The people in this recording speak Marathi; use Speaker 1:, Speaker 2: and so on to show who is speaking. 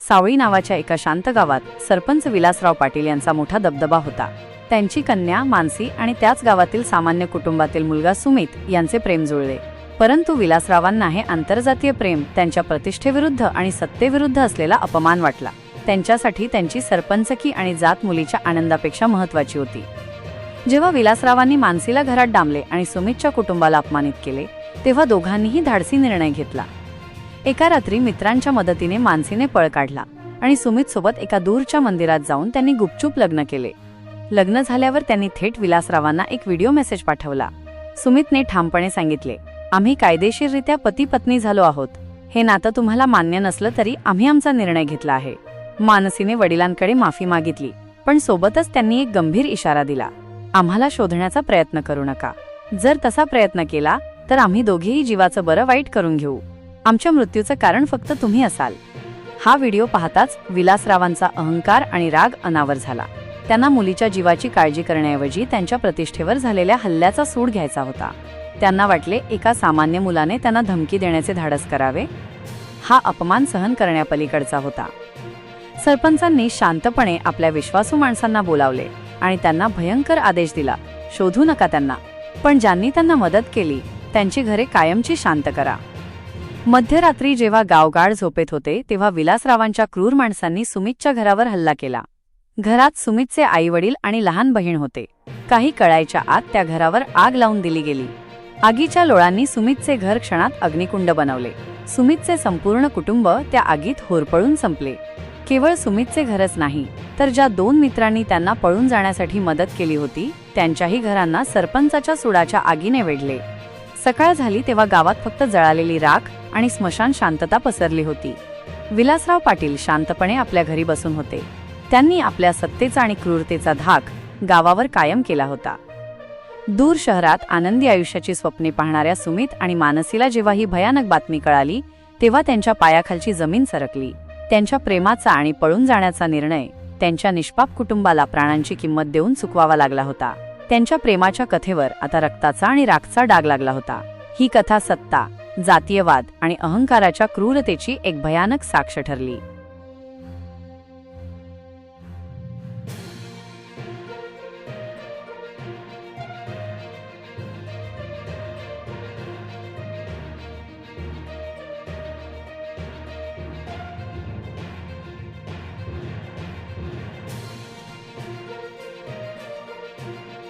Speaker 1: सावळी नावाच्या एका शांत गावात सरपंच विलासराव पाटील यांचा मोठा दबदबा होता. त्यांची कन्या मानसी आणि त्याच गावातील सामान्य कुटुंबातील मुलगा सुमित यांचे प्रेम जुळले. परंतु विलासरावांना हे आंतरजातीय प्रेम त्यांच्या प्रतिष्ठेविरुद्ध आणि सत्तेविरुद्ध असलेला अपमान वाटला. त्यांच्यासाठी त्यांची सरपंचकी आणि जात मुलीच्या आनंदापेक्षा महत्वाची होती. जेव्हा विलासरावांनी मानसीला घरात डांबले आणि सुमितच्या कुटुंबाला अपमानित केले तेव्हा दोघांनीही धाडसी निर्णय घेतला. एका रात्री मित्रांच्या मदतीने मानसीने पळ काढला आणि सुमित सोबत एका दूरच्या मंदिरात जाऊन त्यांनी गुपचूप लग्न केले. लग्न झाल्यावर त्यांनी थेट विलासरावांना एक व्हिडिओ मेसेज पाठवला. सुमितने ठामपणे सांगितले आम्ही कायदेशीररित्या पती पत्नी झालो आहोत. हे नातं तुम्हाला मान्य नसलं तरी आम्ही आमचा निर्णय घेतला आहे. मानसीने वडिलांकडे माफी मागितली पण सोबतच त्यांनी एक गंभीर इशारा दिला आम्हाला शोधण्याचा प्रयत्न करू नका. जर तसा प्रयत्न केला तर आम्ही दोघेही जीवाचं बरं वाईट करून घेऊ. आमच्या मृत्यूचं कारण फक्त तुम्ही असाल. हा व्हिडिओ पाहताच विलासरावांचा अहंकार आणि राग अनावर झाला. त्यांना मुलीच्या जीवाची काळजी करण्याऐवजी त्यांच्या प्रतिष्ठेवर झालेल्या हल्ल्याचा सूड घ्यायचा होता. त्यांना वाटले एका सामान्य मुलाने त्यांना धमकी देण्याचे धाडस करावे. हा अपमान सहन करण्यापलीकडचा होता. सरपंचांनी शांतपणे आपल्या विश्वासू माणसांना बोलावले आणि त्यांना भयंकर आदेश दिला शोधू नका त्यांना. पण ज्यांनी त्यांना मदत केली त्यांची घरे कायमची शांत करा. मध्यरात्री जेव्हा गावगाड झोपेत होते तेव्हा विलासरावांच्या क्रूर माणसांनी सुमितच्या घरावर हल्ला केला. घरात सुमितचे आईवडील आणि लहान बहीण होते. काही कळायच्या आत त्या घरावर आग लावून दिली गेली. आगीच्या लोळांनी सुमितचे घर क्षणात अग्निकुंड बनवले. सुमितचे संपूर्ण कुटुंब त्या आगीत होरपळून संपले. केवळ सुमितचे घरच नाही तर ज्या दोन मित्रांनी त्यांना पळून जाण्यासाठी मदत केली होती त्यांच्याही घरांना सरपंचाच्या सुडाच्या आगीने वेढले. सकाळ झाली तेव्हा गावात फक्त जळालेली राख आणि स्मशान शांतता पसरली होती. विलासराव पाटील शांतपणे आपल्या घरी बसून होते. त्यांनी आपल्या सत्तेचा आणि क्रूरतेचा धाक गावावर कायम केला होता. दूर शहरात आनंदी आयुष्याची स्वप्ने पाहणाऱ्या सुमित आणि मानसीला जेव्हा ही भयानक बातमी कळाली तेव्हा त्यांच्या पायाखालची जमीन सरकली. त्यांच्या प्रेमाचा आणि पळून जाण्याचा निर्णय त्यांच्या निष्पाप कुटुंबाला प्राणांची किंमत देऊन चुकवावा लागला होता. त्यांच्या प्रेमाच्या कथेवर आता रक्ताचा आणि राखचा डाग लागला होता. ही कथा सत्ता जातीयवाद आणि अहंकाराच्या क्रूरतेची एक भयानक साक्ष ठरली.